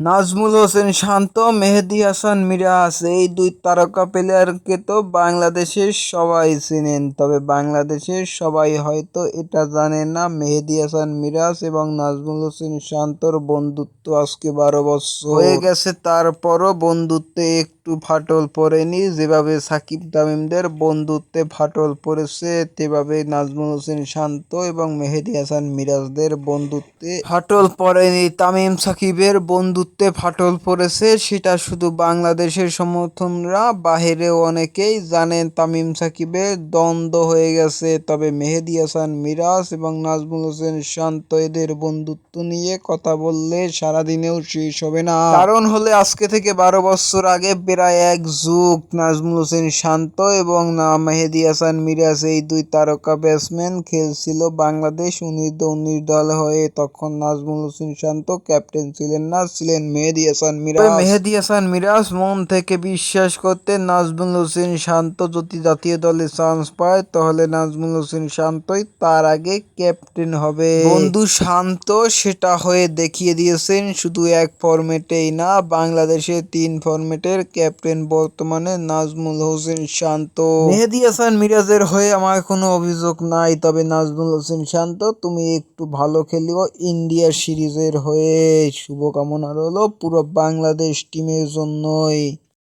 নাজমুল হোসেন শান্ত, মেহেদি হাসান মিরাজ, এই দুই তারকা প্লেয়ারকে তো বাংলাদেশের সবাই চেনেন, তবে বাংলাদেশের সবাই হয়তো এটা জানে না। মেহেদি হাসান মিরাজ এবং নাজমুল হোসেন শান্তর বন্ধুত্ব আজকে বারো বছর হয়ে গেছে, তারপরও বন্ধুত্বে একটু ফাটল পড়েনি। যেভাবে সাকিব তামিমদের বন্ধুত্বে ফাটল পড়েছে, তেভাবে নাজমুল হোসেন শান্ত এবং মেহেদী হাসান মিরাজদের বন্ধুত্বে ফাটল পড়েনি। তামিম সাকিবের বন্ধুত্বে ফাটল পড়েছে, সেটা শুধু বাংলাদেশের সমর্থনরা, বাহিরেও অনেকেই জানেন তামিম সাকিবের দ্বন্দ্ব হয়ে গেছে। তবে মেহেদী হাসান, মিরাজ এবং নাজমুল হোসেন শান্ত এদের বন্ধুত্ব নিয়ে কথা বললে সারাদিনেও শেষ হবে না। কারণ হলে আজকে থেকে বারো বছর আগে প্রায় এক যুগ নাজমুল হোসেন শান্ত এবং না মেহেদী হাসান, মিরাজ এই দুই তারকা ব্যাটসম্যান খেলছিল বাংলাদেশ অনূর্ধ্ব উনিশ দল হয়ে। তখন নাজমুল হোসেন শান্ত ক্যাপ্টেন ছিলেন না, ছিলেন মেহেদী হাসান মিরাজ। মেহেদী হাসান মিরাজ মন থেকে বিশ্বাস করতেন নাজমুল হোসেন শান্ত যদি জাতীয় দলে চান্স পায় তাহলে নাজমুল হোসেন শান্তই তার আগে ক্যাপ্টেন হবে। বন্ধু শান্ত সেটা হয়ে দেখিয়ে দিয়েছেন শুধু এক ফরম্যাটেই না বাংলাদেশের তিন ফরম্যাটের ক্যাপ্টেন বর্তমানে নাজমুল হোসেন শান্ত। মেহেদী হাসান মিরাজের হয়ে আমার কোনো অভিযোগ নাই তবে নাজমুল হোসেন শান্ত তুমি একটু ভালো খেলিও ইন্ডিয়া সিরিজের হয়ে। শুভকামনা রইল পুরো বাংলাদেশ টিমের জন্যই।